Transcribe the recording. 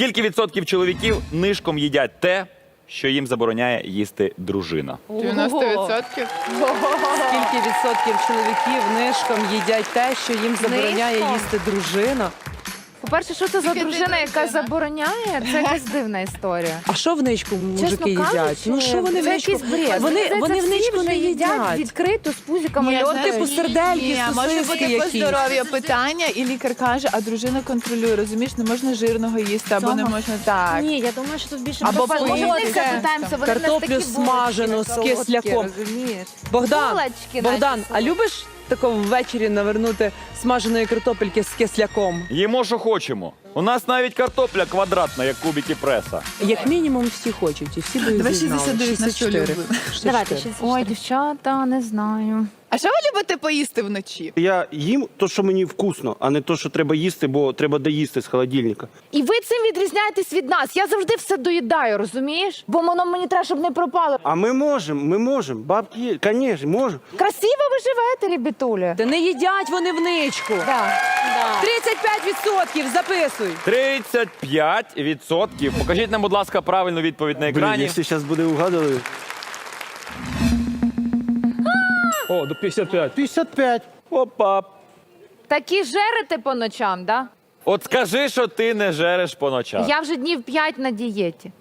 Скільки відсотків чоловіків нишком їдять те, що їм забороняє їсти дружина? 90%. Скільки відсотків чоловіків нишком їдять те, що їм забороняє Нишком? їсти дружина? По-перше, що це за дружина, яка дружина? забороняє? Це якась дивна історія. А що в ничку мужики їдять? кажучи, ну що вони в це ничку? якийсь бред. Вони, Здається, вони в всі ничку вже не їдять. відкрито з пузиками Ні, льоти. знаєш, типу сердельки, ні, може сосиски бути по якісь. здоров'ю питання, і лікар каже, а дружина контролює. Розумієш, не можна жирного їсти, або не Цього? можна так. Ні, я думаю, що тут більше Або буде. Може, в них запитаємося, вони в нас Картоплю такі смажену з солодкі, кисляком. Розумієш? Богдан, Булочки Богдан, а любиш тако ввечері навернути смаженої картопельки з кисляком? Їмо, що хочемо. У нас навіть картопля квадратна, як кубики преса. Як мінімум всі хочуть, і всі би Давай зізнали. 69 на що 64. любимо. Давайте 64. 64. Ой, дівчата, не знаю. А що ви любите поїсти вночі? Я їм то, що мені вкусно, а не то, що треба їсти, бо треба доїсти з холодильника. І ви цим відрізняєтесь від нас. Я завжди все доїдаю, розумієш? Бо воно мені треба, щоб не пропало. А ми можемо, ми можемо. Бабки є, звісно, можемо. Красиво ви живете, ребятулі. Та не їдять вони в ничку. Да. 35% записуй. 35%. Покажіть нам, будь ласка, правильну відповідь на Блін, екрані. якщо зараз буде угадали. О, до 55. 55. Опа. Такі жерете по ночам, да? От скажи, що ти не жереш по ночах. Я вже днів 5 на дієті.